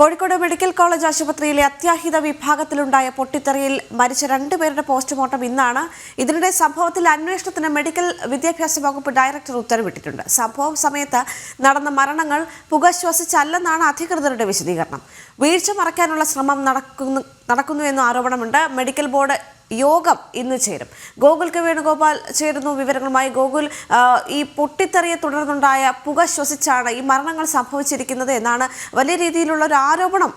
Kozhikode medical college ആശുപത്രിയിലെ അത്യാഹിത വിഭാഗത്തിലുണ്ടായ പൊട്ടിത്തെറിയിൽ മരിച്ച രണ്ടുപേരുടെ പോസ്റ്റ്മോർട്ടം ഇന്നാണ്. ഇതിനിടെ സംഭവത്തിൽ അന്വേഷണത്തിന് മെഡിക്കൽ വിദ്യാഭ്യാസ വകുപ്പ് ഡയറക്ടർ ഉത്തരവിട്ടിട്ടുണ്ട്. സംഭവ സമയത്ത് നടന്ന മരണങ്ങൾ പുക ശ്വസിച്ചല്ലെന്നാണ് അധികൃതരുടെ വിശദീകരണം. വീഴ്ച മറയ്ക്കാനുള്ള ശ്രമം നടക്കുന്നു നടക്കുന്നു എന്ന ആരോപണമുണ്ട്. മെഡിക്കൽ ബോർഡ് യോഗം ഇന്ന് ചേരും. ഗോകുൽ കെ വേണുഗോപാൽ ചേരുന്നു വിവരങ്ങളുമായി. ഗോകുൽ ഈ പൊട്ടിത്തെറിയെ തുടർന്നുണ്ടായ പുക ശ്വസിച്ചാണ് ഈ മരണങ്ങൾ സംഭവിച്ചിരിക്കുന്നത് എന്നാണ് വലിയ രീതിയിലുള്ള ഒരു ആരോപണം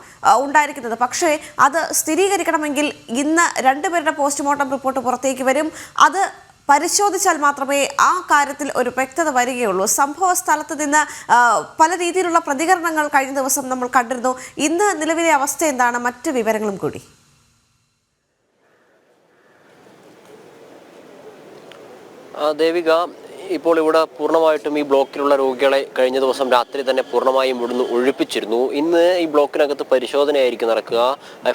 ഉണ്ടായിരിക്കുന്നത്. പക്ഷേ അത് സ്ഥിരീകരിക്കണമെങ്കിൽ ഇന്ന് രണ്ടുപേരുടെ പോസ്റ്റ്മോർട്ടം റിപ്പോർട്ട് പുറത്തേക്ക് വരും. അത് പരിശോധിച്ചാൽ മാത്രമേ ആ കാര്യത്തിൽ ഒരു വ്യക്തത വരികയുള്ളൂ. സംഭവ സ്ഥലത്ത് നിന്ന് പല രീതിയിലുള്ള പ്രതികരണങ്ങൾ കഴിഞ്ഞ ദിവസം നമ്മൾ കണ്ടിരുന്നു. ഇന്ന് നിലവിലെ അവസ്ഥ എന്താണ്? മറ്റ് വിവരങ്ങളും കൂടി. ദേവിക ഇപ്പോൾ ഇവിടെ പൂർണമായിട്ടും ഈ ബ്ലോക്കിലുള്ള രോഗികളെ കഴിഞ്ഞ ദിവസം രാത്രി തന്നെ പൂർണമായും ഇവിടുന്ന് ഒഴിപ്പിച്ചിരുന്നു. ഇന്ന് ഈ ബ്ലോക്കിനകത്ത് പരിശോധനയായിരിക്കും നടക്കുക.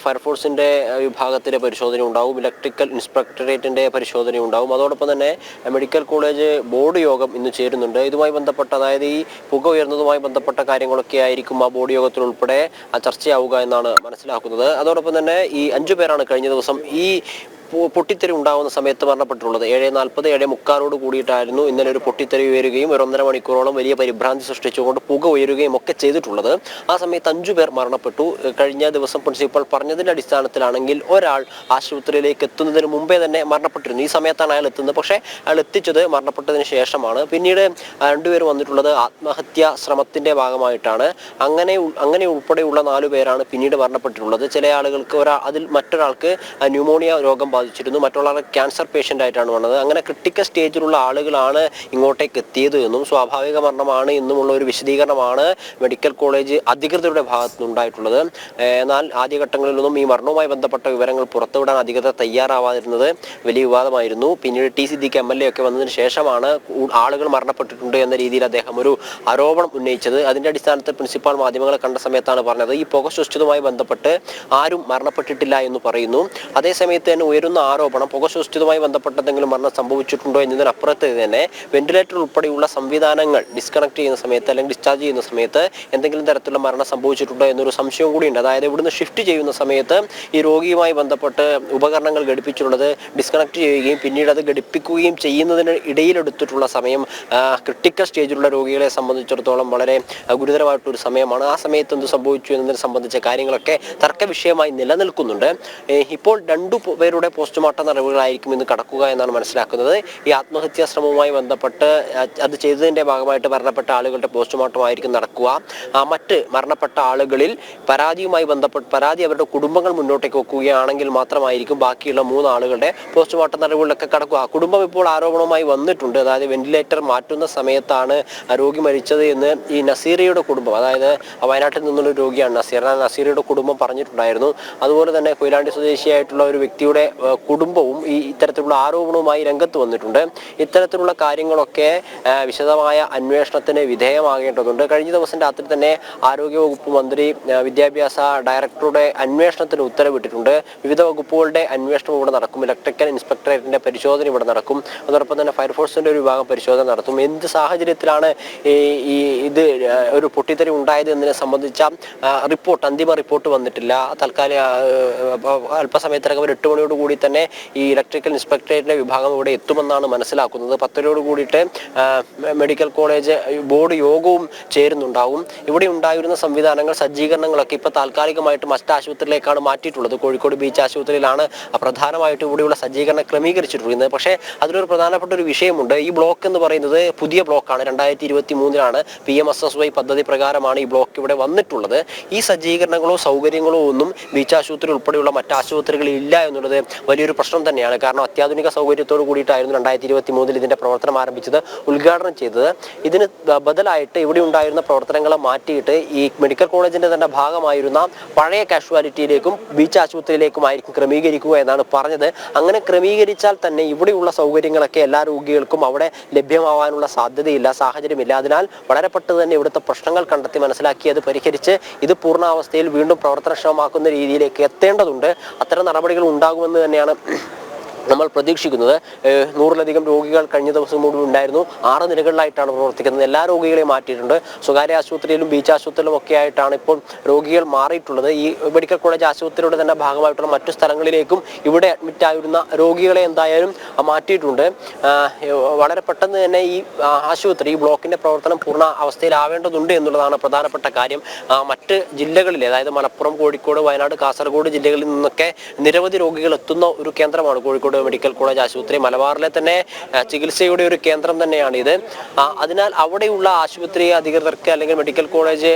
ഫയർഫോഴ്സിന്റെ വിഭാഗത്തിലെ പരിശോധന ഉണ്ടാവും. ഇലക്ട്രിക്കൽ ഇൻസ്പെക്ടറേറ്റിന്റെ പരിശോധന ഉണ്ടാവും. അതോടൊപ്പം തന്നെ മെഡിക്കൽ കോളേജ് ബോർഡ് യോഗം ഇന്ന് ചേരുന്നുണ്ട്. ഇതുമായി ബന്ധപ്പെട്ട അതായത് ഈ പുക ഉയർന്നതുമായി ബന്ധപ്പെട്ട കാര്യങ്ങളൊക്കെ ആയിരിക്കും ആ ബോർഡ് യോഗത്തിൽ ഉൾപ്പെടെ ചർച്ചയാവുക എന്നാണ് മനസ്സിലാക്കുന്നത്. അതോടൊപ്പം തന്നെ ഈ അഞ്ചു പേരാണ് കഴിഞ്ഞ ദിവസം ഈ പൊട്ടിത്തെറി ഉണ്ടാകുന്ന സമയത്ത് മരണപ്പെട്ടിട്ടുള്ളത്. ഏഴ് നാൽപ്പത് ഏഴ് മുക്കാലോട് കൂടിയിട്ടായിരുന്നു ഇന്നലെ ഒരു പൊട്ടിത്തെറി ഉയരുകയും ഒരു ഒന്നര മണിക്കൂറോളം വലിയ പരിഭ്രാന്തി സൃഷ്ടിച്ചുകൊണ്ട് പുക ഉയരുകയും ഒക്കെ ചെയ്തിട്ടുള്ളത്. ആ സമയത്ത് അഞ്ചു പേർ മരണപ്പെട്ടു. കഴിഞ്ഞ ദിവസം പ്രിൻസിപ്പൽ പറഞ്ഞതിന്റെ അടിസ്ഥാനത്തിലാണെങ്കിൽ ഒരാൾ ആശുപത്രിയിലേക്ക് എത്തുന്നതിന് മുമ്പേ തന്നെ മരണപ്പെട്ടിരുന്നു. ഈ സമയത്താണ് അയാൾ എത്തുന്നത്. പക്ഷേ അയാൾ എത്തിച്ചത് മരണപ്പെട്ടതിന് ശേഷമാണ്. പിന്നീട് രണ്ടുപേർ വന്നിട്ടുള്ളത് ആത്മഹത്യാ ശ്രമത്തിന്റെ ഭാഗമായിട്ടാണ്. അങ്ങനെ അങ്ങനെ ഉൾപ്പെടെയുള്ള നാലു പേരാണ് പിന്നീട് മരണപ്പെട്ടിട്ടുള്ളത്. ചില ആളുകൾക്ക് ഒരാൾ അതിൽ മറ്റൊരാൾക്ക് ന്യൂമോണിയ രോഗം ബാധിച്ചിരുന്നു. മറ്റുള്ള ക്യാൻസർ പേഷ്യന്റ് ആയിട്ടാണ് വന്നത്. അങ്ങനെ ക്രിട്ടിക്കൽ സ്റ്റേജിലുള്ള ആളുകളാണ് ഇങ്ങോട്ടേക്ക് എത്തിയത് എന്നും സ്വാഭാവിക മരണമാണ് എന്നുമുള്ള ഒരു വിശദീകരണമാണ് മെഡിക്കൽ കോളേജ് അധികൃതരുടെ ഭാഗത്തു നിന്നുണ്ടായിട്ടുള്ളത് എന്നാൽ ആദ്യഘട്ടങ്ങളിലൊന്നും ഈ മരണവുമായി ബന്ധപ്പെട്ട വിവരങ്ങൾ പുറത്തുവിടാൻ അധികൃതർ തയ്യാറാവാതിരുന്നത് വലിയ വിവാദമായിരുന്നു. പിന്നീട് T Siddique M L A ഒക്കെ വന്നതിന് ശേഷമാണ് ആളുകൾ മരണപ്പെട്ടിട്ടുണ്ട് എന്ന രീതിയിൽ അദ്ദേഹം ഒരു ആരോപണം ഉന്നയിച്ചത്. അതിന്റെ അടിസ്ഥാനത്തിൽ പ്രിൻസിപ്പാൾ മാധ്യമങ്ങളെ കണ്ട സമയത്താണ് പറഞ്ഞത്. ഈ പുക ശ്വസിച്ചതുമായി ബന്ധപ്പെട്ട് ആരും മരണപ്പെട്ടിട്ടില്ല എന്ന് പറയുന്നു. അതേസമയത്ത് തന്നെ ഉയരുന്ന ആരോപണം പുക ബന്ധപ്പെട്ട എന്തെങ്കിലും മരണം സംഭവിച്ചിട്ടുണ്ടോ എന്നതിനപ്പുറത്ത് തന്നെ വെന്റിലേറ്റർ ഉൾപ്പെടെയുള്ള സംവിധാനങ്ങൾ ഡിസ്കണക്ട് ചെയ്യുന്ന സമയത്ത് അല്ലെങ്കിൽ ഡിസ്ചാർജ് ചെയ്യുന്ന സമയത്ത് എന്തെങ്കിലും തരത്തിലുള്ള മരണം സംഭവിച്ചിട്ടുണ്ടോ എന്നൊരു സംശയം കൂടിയുണ്ട്. അതായത് ഇവിടുന്ന് ഷിഫ്റ്റ് ചെയ്യുന്ന സമയത്ത് ഈ രോഗിയുമായി ബന്ധപ്പെട്ട് ഉപകരണങ്ങൾ ഘടിപ്പിച്ചിട്ടുള്ളത് ഡിസ്കണക്ട് ചെയ്യുകയും പിന്നീട് അത് ഘടിപ്പിക്കുകയും ചെയ്യുന്നതിന് ഇടയിലെടുത്തിട്ടുള്ള സമയം ക്രിട്ടിക്കൽ സ്റ്റേജിലുള്ള രോഗികളെ സംബന്ധിച്ചിടത്തോളം വളരെ ഗുരുതരമായിട്ടൊരു സമയമാണ്. ആ സമയത്ത് എന്ത് സംഭവിച്ചു എന്നതിനെ സംബന്ധിച്ച കാര്യങ്ങളൊക്കെ തർക്ക വിഷയമായി നിലനിൽക്കുന്നുണ്ട് ഇപ്പോൾ രണ്ടു പേരുടെ പോസ്റ്റ്മോർട്ടം നടപടികളായിരിക്കും ഇന്ന് കടക്കുക എന്നാണ് മനസ്സിലാക്കുന്നത്. ഈ ആത്മഹത്യാ ശ്രമവുമായി ബന്ധപ്പെട്ട് അത് ചെയ്തതിന്റെ ഭാഗമായിട്ട് മരണപ്പെട്ട ആളുകളുടെ പോസ്റ്റ്മോർട്ടം ആയിരിക്കും നടക്കുക മറ്റ് മരണപ്പെട്ട ആളുകളിൽ പരാതിയുമായി ബന്ധപ്പെട്ട് പരാതി അവരുടെ കുടുംബങ്ങൾ മുന്നോട്ടേക്ക് വെക്കുകയാണെങ്കിൽ മാത്രമായിരിക്കും ബാക്കിയുള്ള മൂന്ന് ആളുകളുടെ പോസ്റ്റ്മോർട്ടം നടപടികളിലൊക്കെ കടക്കുക. കുടുംബം ഇപ്പോൾ ആരോപണവുമായി വന്നിട്ടുണ്ട്. അതായത് വെന്റിലേറ്റർ മാറ്റുന്ന സമയത്താണ് രോഗി മരിച്ചത് എന്ന് ഈ നസീറയുടെ കുടുംബം അതായത് വയനാട്ടിൽ നിന്നുള്ള രോഗിയാണ് നസീർ. നസീറയുടെ കുടുംബം പറഞ്ഞിട്ടുണ്ടായിരുന്നു. അതുപോലെ തന്നെ കൊയിലാണ്ടി സ്വദേശിയായിട്ടുള്ള ഒരു വ്യക്തിയുടെ കുടുംബവും ഈ ഇത്തരത്തിലുള്ള ആരോപണവുമായി രംഗത്ത് വന്നിട്ടുണ്ട്. ഇത്തരത്തിലുള്ള കാര്യങ്ങളൊക്കെ വിശദമായ അന്വേഷണത്തിന് വിധേയമാകേണ്ടതുണ്ട്. കഴിഞ്ഞ ദിവസം രാത്രി തന്നെ ആരോഗ്യവകുപ്പ് മന്ത്രി വിദ്യാഭ്യാസ ഡയറക്ടറുടെ അന്വേഷണത്തിന് ഉത്തരവിട്ടിട്ടുണ്ട്. വിവിധ വകുപ്പുകളുടെ അന്വേഷണം ഇവിടെ നടക്കും. ഇലക്ട്രിക്കൽ ഇൻസ്പെക്ടറേറ്റിന്റെ പരിശോധന ഇവിടെ നടക്കും. അതോടൊപ്പം തന്നെ ഫയർഫോഴ്സിന്റെ ഒരു വിഭാഗം പരിശോധന നടത്തും. എന്ത് സാഹചര്യത്തിലാണ് ഈ ഇത് ഒരു പൊട്ടിത്തെറി ഉണ്ടായത് എന്നതിനെ സംബന്ധിച്ച റിപ്പോർട്ട് അന്തിമ റിപ്പോർട്ട് വന്നിട്ടില്ല. തൽക്കാലം അല്പസമയത്തിനകം ഒരു എട്ട് മണിയോട് തന്നെ ഈ ഇലക്ട്രിക്കൽ ഇൻസ്പെക്ടറേറ്റിന്റെ വിഭാഗം ഇവിടെ എത്തുമെന്നാണ് മനസ്സിലാക്കുന്നത്. പത്തരയോട് കൂടിയിട്ട് മെഡിക്കൽ കോളേജ് ബോർഡ് യോഗവും ചേരുന്നുണ്ടാവും. ഇവിടെ ഉണ്ടായിരുന്ന സംവിധാനങ്ങൾ സജ്ജീകരണങ്ങളൊക്കെ ഇപ്പൊ താൽക്കാലികമായിട്ട് മറ്റ് ആശുപത്രിയിലേക്കാണ് മാറ്റിയിട്ടുള്ളത്. കോഴിക്കോട് ബീച്ച് ആശുപത്രിയിലാണ് പ്രധാനമായിട്ടും ഇവിടെയുള്ള സജ്ജീകരണം ക്രമീകരിച്ചിട്ടുള്ളത്. പക്ഷേ അതിലൊരു പ്രധാനപ്പെട്ട ഒരു വിഷയമുണ്ട്. ഈ ബ്ലോക്ക് എന്ന് പറയുന്നത് പുതിയ ബ്ലോക്കാണ്. രണ്ടായിരത്തി ഇരുപത്തി മൂന്നിലാണ് P M S S Y പദ്ധതി പ്രകാരമാണ് ഈ ബ്ലോക്ക് ഇവിടെ വന്നിട്ടുള്ളത്. ഈ സജ്ജീകരണങ്ങളോ സൗകര്യങ്ങളോ ഒന്നും ബീച്ച് ആശുപത്രി ഉൾപ്പെടെയുള്ള മറ്റ് ആശുപത്രികളിൽ ഇല്ല എന്നുള്ളത് വലിയൊരു പ്രശ്നം തന്നെയാണ്. കാരണം അത്യാധുനിക സൗകര്യത്തോട് കൂടിയിട്ടായിരുന്നു രണ്ടായിരത്തി ഇരുപത്തി മൂന്നിൽ ഇതിന്റെ പ്രവർത്തനം ആരംഭിച്ചത് ഉദ്ഘാടനം ചെയ്തത്. ഇതിന് ബദലായിട്ട് ഇവിടെ ഉണ്ടായിരുന്ന പ്രവർത്തനങ്ങളെ മാറ്റിയിട്ട് ഈ മെഡിക്കൽ കോളേജിന്റെ തന്നെ ഭാഗമായിരുന്ന പഴയ കാഷ്വാലിറ്റിയിലേക്കും ബീച്ച് ആശുപത്രിയിലേക്കുമായിരിക്കും ക്രമീകരിക്കുക എന്നാണ് പറഞ്ഞത്. അങ്ങനെ ക്രമീകരിച്ചാൽ തന്നെ ഇവിടെയുള്ള സൗകര്യങ്ങളൊക്കെ എല്ലാ രോഗികൾക്കും അവിടെ ലഭ്യമാവാനുള്ള സാധ്യതയില്ല സാഹചര്യമില്ല. അതിനാൽ വളരെ പെട്ടെന്ന് തന്നെ ഇവിടുത്തെ പ്രശ്നങ്ങൾ കണ്ടെത്തി മനസ്സിലാക്കി അത് പരിഹരിച്ച് ഇത് പൂർണാവസ്ഥയിൽ വീണ്ടും പ്രവർത്തനക്ഷമമാക്കുന്ന രീതിയിലേക്ക് എത്തേണ്ടതുണ്ട്. അത്തരം നടപടികൾ ഉണ്ടാകുമെന്ന് തന്നെയാണ്. നമ്മൾ പ്രതീക്ഷിക്കുന്നത് നൂറിലധികം രോഗികൾ കഴിഞ്ഞ ദിവസം കൂടി ഉണ്ടായിരുന്നു. ആറ് നിലകളിലായിട്ടാണ് പ്രവർത്തിക്കുന്നത്. എല്ലാ രോഗികളെയും മാറ്റിയിട്ടുണ്ട്. സ്വകാര്യ ആശുപത്രിയിലും ബീച്ച് ആശുപത്രിയിലും ഒക്കെ ആയിട്ടാണ് ഇപ്പോൾ രോഗികൾ മാറിയിട്ടുള്ളത്. ഈ മെഡിക്കൽ കോളേജ് ആശുപത്രിയുടെ തന്നെ ഭാഗമായിട്ടുള്ള മറ്റു സ്ഥലങ്ങളിലേക്കും ഇവിടെ അഡ്മിറ്റ് ആയിരുന്ന രോഗികളെ എന്തായാലും മാറ്റിയിട്ടുണ്ട്. വളരെ പെട്ടെന്ന് തന്നെ ഈ ആശുപത്രി ഈ ബ്ലോക്കിന്റെ പ്രവർത്തനം പൂർണ അവസ്ഥയിലാവേണ്ടതുണ്ട് എന്നുള്ളതാണ് പ്രധാനപ്പെട്ട കാര്യം. മറ്റ് ജില്ലകളിൽ അതായത് മലപ്പുറം കോഴിക്കോട് വയനാട് കാസർഗോഡ് ജില്ലകളിൽ നിന്നൊക്കെ നിരവധി രോഗികൾ എത്തുന്ന ഒരു കേന്ദ്രമാണ് കോഴിക്കോട് മെഡിക്കൽ കോളേജ് ആശുപത്രി മലബാറിലെ തന്നെ ചികിത്സയുടെ ഒരു കേന്ദ്രം തന്നെയാണ് ഇത്. അതിനാൽ അവിടെയുള്ള ആശുപത്രി അധികൃതർക്ക് അല്ലെങ്കിൽ മെഡിക്കൽ കോളേജ്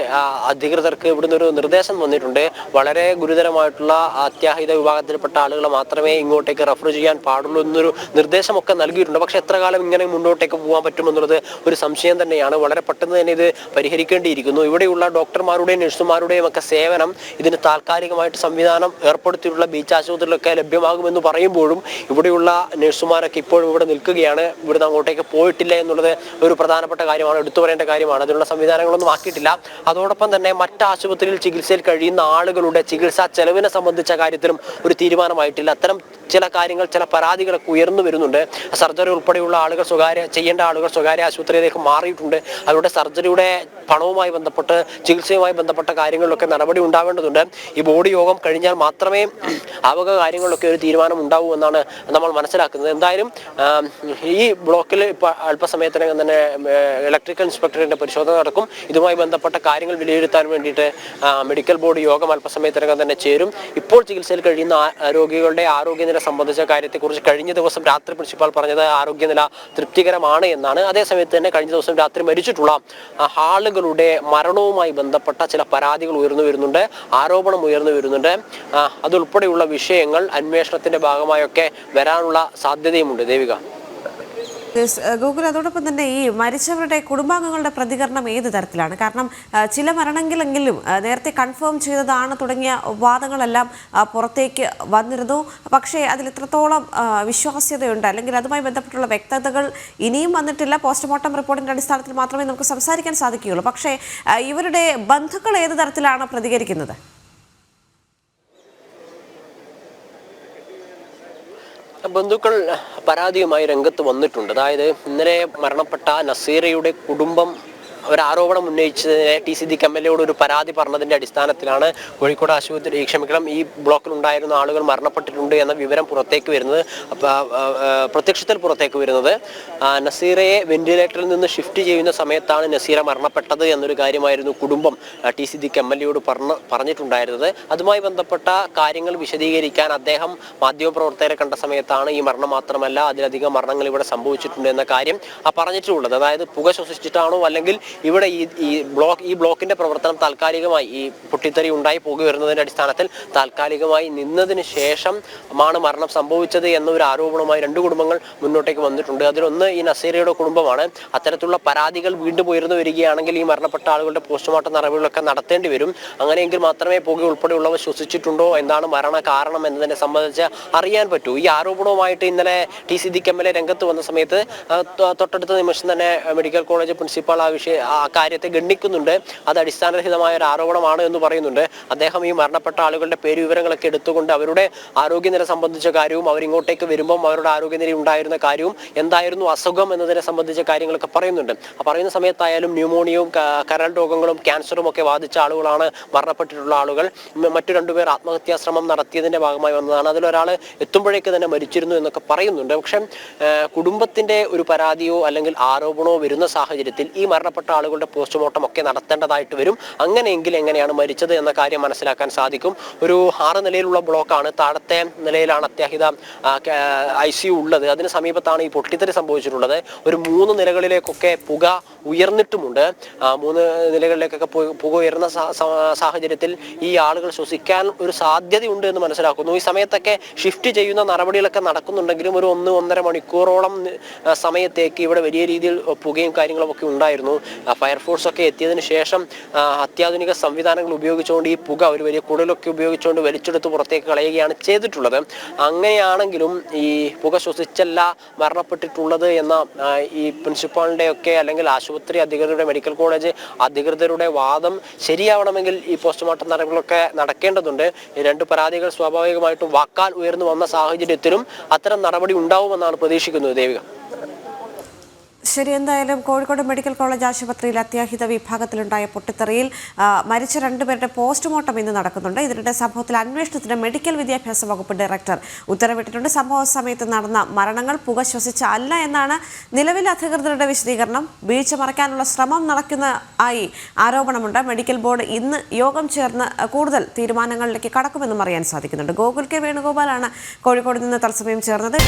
അധികൃതർക്ക് ഇവിടുന്ന് ഒരു നിർദ്ദേശം വന്നിട്ടുണ്ട്. വളരെ ഗുരുതരമായിട്ടുള്ള അത്യാഹിത വിഭാഗത്തിൽപ്പെട്ട ആളുകളെ മാത്രമേ ഇങ്ങോട്ടേക്ക് റെഫർ ചെയ്യാൻ പാടുള്ളൂ എന്നൊരു നിർദ്ദേശമൊക്കെ നൽകിയിട്ടുണ്ട്. പക്ഷെ എത്ര കാലം ഇങ്ങനെ മുന്നോട്ടേക്ക് പോകാൻ പറ്റുമെന്നുള്ളത് ഒരു സംശയം തന്നെയാണ്. വളരെ പെട്ടെന്ന് തന്നെ ഇത് പരിഹരിക്കേണ്ടിയിരിക്കുന്നു. ഇവിടെയുള്ള ഡോക്ടർമാരുടെയും നഴ്സുമാരുടെയും ഒക്കെ സേവനം ഇതിന് താൽക്കാലികമായിട്ട് സംവിധാനം ഏർപ്പെടുത്തിയിട്ടുള്ള ബീച്ച് ആശുപത്രിയിലൊക്കെ ലഭ്യമാകുമെന്ന് പറയുമ്പോഴും ഇവിടെയുള്ള നഴ്സുമാരൊക്കെ ഇപ്പോഴും ഇവിടെ നിൽക്കുകയാണ്. ഇവിടുന്ന് അങ്ങോട്ടേക്ക് പോയിട്ടില്ല എന്നുള്ളത് ഒരു പ്രധാനപ്പെട്ട കാര്യമാണ് എടുത്തു പറയേണ്ട കാര്യമാണ്. അതിനുള്ള സംവിധാനങ്ങളൊന്നും ആക്കിയിട്ടില്ല. അതോടൊപ്പം തന്നെ മറ്റ് ആശുപത്രിയിൽ ചികിത്സയിൽ കഴിയുന്ന ആളുകളുടെ ചികിത്സാ ചെലവിനെ സംബന്ധിച്ച കാര്യത്തിലും ഒരു തീരുമാനമായിട്ടില്ല. അത്തരം ചില കാര്യങ്ങൾ ചില പരാതികളൊക്കെ ഉയർന്നു വരുന്നുണ്ട്. സർജറി ഉൾപ്പെടെയുള്ള ആളുകൾ സ്വകാര്യ ചെയ്യേണ്ട ആളുകൾ സ്വകാര്യ ആശുപത്രിയിലേക്ക് മാറിയിട്ടുണ്ട്. അവരുടെ സർജറിയുടെ പണവുമായി ബന്ധപ്പെട്ട് ചികിത്സയുമായി ബന്ധപ്പെട്ട കാര്യങ്ങളിലൊക്കെ നടപടി ഉണ്ടാവേണ്ടതുണ്ട്. ഈ ബോർഡ് യോഗം കഴിഞ്ഞാൽ മാത്രമേ ആ വക കാര്യങ്ങളിലൊക്കെ ഒരു തീരുമാനം ഉണ്ടാവൂ എന്നാണ് നമ്മൾ മനസ്സിലാക്കുന്നത്. എന്തായാലും ഈ ബ്ലോക്കിൽ ഇപ്പോൾ അല്പസമയത്തിനകം തന്നെ ഇലക്ട്രിക്കൽ ഇൻസ്പെക്ടറിന്റെ പരിശോധന നടക്കും. ഇതുമായി ബന്ധപ്പെട്ട കാര്യങ്ങൾ വിലയിരുത്താൻ വേണ്ടിയിട്ട് മെഡിക്കൽ ബോർഡ് യോഗം അല്പസമയത്തിനകം തന്നെ ചേരും. ഇപ്പോൾ ചികിത്സയിൽ കഴിയുന്ന രോഗികളുടെ ആരോഗ്യനില സംബന്ധിച്ച കാര്യത്തെക്കുറിച്ച് കഴിഞ്ഞ ദിവസം രാത്രി പ്രിൻസിപ്പാൾ പറഞ്ഞത് ആരോഗ്യനില തൃപ്തികരമാണ് എന്നാണ്. അതേസമയത്ത് തന്നെ കഴിഞ്ഞ ദിവസം രാത്രി മരിച്ചിട്ടുള്ള ആ, ആളുകളുടെ മരണവുമായി ബന്ധപ്പെട്ട ചില പരാതികൾ ഉയർന്നു വരുന്നുണ്ട് ആരോപണം ഉയർന്നു വരുന്നുണ്ട്. അതുൾപ്പെടെയുള്ള വിഷയങ്ങൾ അന്വേഷണത്തിന്റെ ഭാഗമായൊക്കെ വരാനുള്ള സാധ്യതയുമുണ്ട്. ദേവിക. ഗൂഗിൾ അതോടൊപ്പം തന്നെ ഈ മരിച്ചവരുടെ കുടുംബാംഗങ്ങളുടെ പ്രതികരണം ഏത് തരത്തിലാണ്? കാരണം ചില മരണമെങ്കിലെങ്കിലും നേരത്തെ കൺഫേം ചെയ്തതാണ് തുടങ്ങിയ വാദങ്ങളെല്ലാം പുറത്തേക്ക് വന്നിരുന്നു. പക്ഷേ അതിൽ എത്രത്തോളം വിശ്വാസ്യതയുണ്ട് അല്ലെങ്കിൽ അതുമായി ബന്ധപ്പെട്ടുള്ള വ്യക്തതകൾ ഇനിയും വന്നിട്ടില്ല. പോസ്റ്റ്മോർട്ടം റിപ്പോർട്ടിന്റെ അടിസ്ഥാനത്തിൽ മാത്രമേ നമുക്ക് സംസാരിക്കാൻ സാധിക്കുകയുള്ളൂ. പക്ഷേ ഇവരുടെ ബന്ധുക്കൾ ഏത് തരത്തിലാണ് പ്രതികരിക്കുന്നത്? ബന്ധുക്കൾ പരാതിയുമായി രംഗത്ത് വന്നിട്ടുണ്ട്. അതായത് ഇന്നലെ മരണപ്പെട്ട നസീറയുടെ കുടുംബം ഒരു ആരോപണം ഉന്നയിച്ചതിനെ ടി സിദ്ദിഖ് എം എൽ എയോട് ഒരു പരാതി പറഞ്ഞതിന്റെ അടിസ്ഥാനത്തിലാണ് കോഴിക്കോട് ആശുപത്രി ക്ഷമിക്കണം ഈ ബ്ലോക്കിൽ ഉണ്ടായിരുന്ന ആളുകൾ മരണപ്പെട്ടിട്ടുണ്ട് എന്ന വിവരം പുറത്തേക്ക് വരുന്നത്. പ്രത്യക്ഷത്തിൽ പുറത്തേക്ക് വരുന്നത്. നസീറയെ വെന്റിലേറ്ററിൽ നിന്ന് ഷിഫ്റ്റ് ചെയ്യുന്ന സമയത്താണ് നസീറ മരണപ്പെട്ടത് എന്നൊരു കാര്യമായിരുന്നു കുടുംബം ടി സിദ്ദിഖ് എം എൽ എയോട് പറഞ്ഞ പറഞ്ഞിട്ടുണ്ടായിരുന്നത്. അതുമായി ബന്ധപ്പെട്ട കാര്യങ്ങൾ വിശദീകരിക്കാൻ അദ്ദേഹം മാധ്യമപ്രവർത്തകരെ കണ്ട സമയത്താണ് ഈ മരണം മാത്രമല്ല അതിലധികം മരണങ്ങൾ ഇവിടെ സംഭവിച്ചിട്ടുണ്ട് എന്ന കാര്യം പറഞ്ഞിട്ടുള്ളത്. അതായത് പുക ശ്വസിച്ചിട്ടാണോ അല്ലെങ്കിൽ ഇവിടെ ഈ ഈ ബ്ലോക്ക് ഈ ബ്ലോക്കിന്റെ പ്രവർത്തനം താൽക്കാലികമായി ഈ പൊട്ടിത്തെറി ഉണ്ടായി പോകി വരുന്നതിന്റെ അടിസ്ഥാനത്തിൽ താൽക്കാലികമായി നിന്നതിന് ശേഷം ആണ് മരണം സംഭവിച്ചത് എന്നൊരു ആരോപണവുമായി രണ്ട് കുടുംബങ്ങൾ മുന്നോട്ടേക്ക് വന്നിട്ടുണ്ട്. അതിലൊന്ന് ഈ നസീറയുടെ കുടുംബമാണ്. അത്തരത്തിലുള്ള പരാതികൾ വീണ്ടും ഉയർന്നു വരികയാണെങ്കിൽ ഈ മരണപ്പെട്ട ആളുകളുടെ പോസ്റ്റ്മോർട്ടം നടപടികളൊക്കെ നടത്തേണ്ടി വരും. അങ്ങനെയെങ്കിൽ മാത്രമേ പുക ഉൾപ്പെടെയുള്ളവ ശ്വസിച്ചിട്ടുണ്ടോ എന്താണ് മരണ കാരണം എന്നതിനെ സംബന്ധിച്ച് അറിയാൻ പറ്റൂ. ഈ ആരോപണവുമായിട്ട് ഇന്നലെ T Siddique M L A രംഗത്ത് വന്ന സമയത്ത് തൊട്ടടുത്ത നിമിഷം തന്നെ മെഡിക്കൽ കോളേജ് പ്രിൻസിപ്പാൾ ആ വിഷയ ആ കാര്യത്തെ ഗണ്ണിക്കുന്നുണ്ട്. അത് അടിസ്ഥാനരഹിതമായ ഒരു ആരോപണമാണ് എന്ന് പറയുന്നുണ്ട്. അദ്ദേഹം ഈ മരണപ്പെട്ട ആളുകളുടെ പേര് വിവരങ്ങളൊക്കെ എടുത്തുകൊണ്ട് അവരുടെ ആരോഗ്യനില സംബന്ധിച്ച കാര്യവും അവരിങ്ങോട്ടേക്ക് വരുമ്പം അവരുടെ ആരോഗ്യനില ഉണ്ടായിരുന്ന കാര്യവും എന്തായിരുന്നു അസുഖം എന്നതിനെ സംബന്ധിച്ച കാര്യങ്ങളൊക്കെ പറയുന്നുണ്ട്. ആ പറയുന്ന സമയത്തായാലും ന്യൂമോണിയയും കരൾ രോഗങ്ങളും ക്യാൻസറും ഒക്കെ ബാധിച്ച ആളുകളാണ് മരണപ്പെട്ടിട്ടുള്ള ആളുകൾ. മറ്റു രണ്ടുപേർ ആത്മഹത്യാ ശ്രമം നടത്തിയതിന്റെ ഭാഗമായി വന്നതാണ്. അതിലൊരാൾ എത്തുമ്പോഴേക്ക് തന്നെ മരിച്ചിരുന്നു എന്നൊക്കെ പറയുന്നുണ്ട്. പക്ഷെ കുടുംബത്തിന്റെ ഒരു പരാതിയോ അല്ലെങ്കിൽ ആരോപണമോ വരുന്ന സാഹചര്യത്തിൽ ഈ മരണപ്പെട്ട ആളുകളുടെ പോസ്റ്റ്മോർട്ടം ഒക്കെ നടത്തേണ്ടതായിട്ട് വരും. അങ്ങനെയെങ്കിൽ എങ്ങനെയാണ് മരിച്ചത് എന്ന കാര്യം മനസ്സിലാക്കാൻ സാധിക്കും. ഒരു ആറ് നിലയിലുള്ള ബ്ലോക്കാണ് താഴത്തെ നിലയിലാണ് അത്യാഹിത ഐ സി ഉള്ളത്. അതിന് സമീപത്താണ് ഈ പൊട്ടിത്തെറി സംഭവിച്ചിട്ടുള്ളത്. ഒരു മൂന്ന് നിലകളിലേക്കൊക്കെ പുക ഉയർന്നിട്ടുമുണ്ട്. മൂന്ന് നിലകളിലേക്കൊക്കെ പുക ഉയർന്ന സാഹചര്യത്തിൽ ഈ ആളുകൾ ശ്വസിക്കാൻ ഒരു സാധ്യതയുണ്ട് എന്ന് മനസ്സിലാക്കുന്നു. ഈ സമയത്തൊക്കെ ഷിഫ്റ്റ് ചെയ്യുന്ന നടപടികളൊക്കെ നടക്കുന്നുണ്ടെങ്കിലും ഒരു ഒന്ന് ഒന്നര മണിക്കൂറോളം സമയത്തേക്ക് ഇവിടെ വലിയ രീതിയിൽ പുകയും കാര്യങ്ങളും ഒക്കെ ഉണ്ടായിരുന്നു. ആ, ഫയർഫോഴ്സ് ഒക്കെ എത്തിയതിന് ശേഷം അത്യാധുനിക സംവിധാനങ്ങൾ ഉപയോഗിച്ചുകൊണ്ട് ഈ പുക ഒരു വലിയ കുടലൊക്കെ ഉപയോഗിച്ചുകൊണ്ട് വലിച്ചെടുത്ത് പുറത്തേക്ക് കളയുകയാണ് ചെയ്തിട്ടുള്ളത്. അങ്ങനെയാണെങ്കിലും ഈ പുക ശ്വസിച്ചല്ല മരണപ്പെട്ടിട്ടുള്ളത് എന്ന ഈ പ്രിൻസിപ്പാളിന്റെ ഒക്കെ അല്ലെങ്കിൽ ആശുപത്രി അധികൃതരുടെ മെഡിക്കൽ കോളേജ് അധികൃതരുടെ വാദം ശരിയാവണമെങ്കിൽ ഈ പോസ്റ്റ്മോർട്ടം നടപടികളൊക്കെ നടക്കേണ്ടതുണ്ട്. ഈ രണ്ട് പരാതികൾ സ്വാഭാവികമായിട്ടും വാക്കാൽ ഉയർന്നു വന്ന സാഹചര്യത്തിലും അത്തരം നടപടി ഉണ്ടാവുമെന്നാണ് പ്രതീക്ഷിക്കുന്നത് ദേവിക. ശരി എന്തായാലും കോഴിക്കോട് മെഡിക്കൽ കോളേജ് ആശുപത്രിയിൽ അത്യാഹിത വിഭാഗത്തിലുണ്ടായ പൊട്ടിത്തെറിയിൽ മരിച്ച രണ്ടുപേരുടെ പോസ്റ്റ്മോർട്ടം ഇന്ന് നടക്കുന്നുണ്ട്. ഇതിനിടെ സംഭവത്തിൽ അന്വേഷണത്തിന് മെഡിക്കൽ വിദ്യാഭ്യാസ വകുപ്പ് ഡയറക്ടർ ഉത്തരവിട്ടിട്ടുണ്ട്. സംഭവ സമയത്ത് നടന്ന മരണങ്ങൾ പുക ശ്വസിച്ച അല്ല എന്നാണ് നിലവിൽ അധികൃതരുടെ വിശദീകരണം. വീഴ്ച മറയ്ക്കാനുള്ള ശ്രമം നടക്കുന്നതായി ആരോപണമുണ്ട്. മെഡിക്കൽ ബോർഡ് ഇന്ന് യോഗം ചേർന്ന് കൂടുതൽ തീരുമാനങ്ങളിലേക്ക് കടക്കുമെന്നും അറിയാൻ സാധിക്കുന്നുണ്ട്. ഗോകുൽ കെ വേണുഗോപാലാണ് കോഴിക്കോട് നിന്ന് തത്സമയം ചേർന്നത്.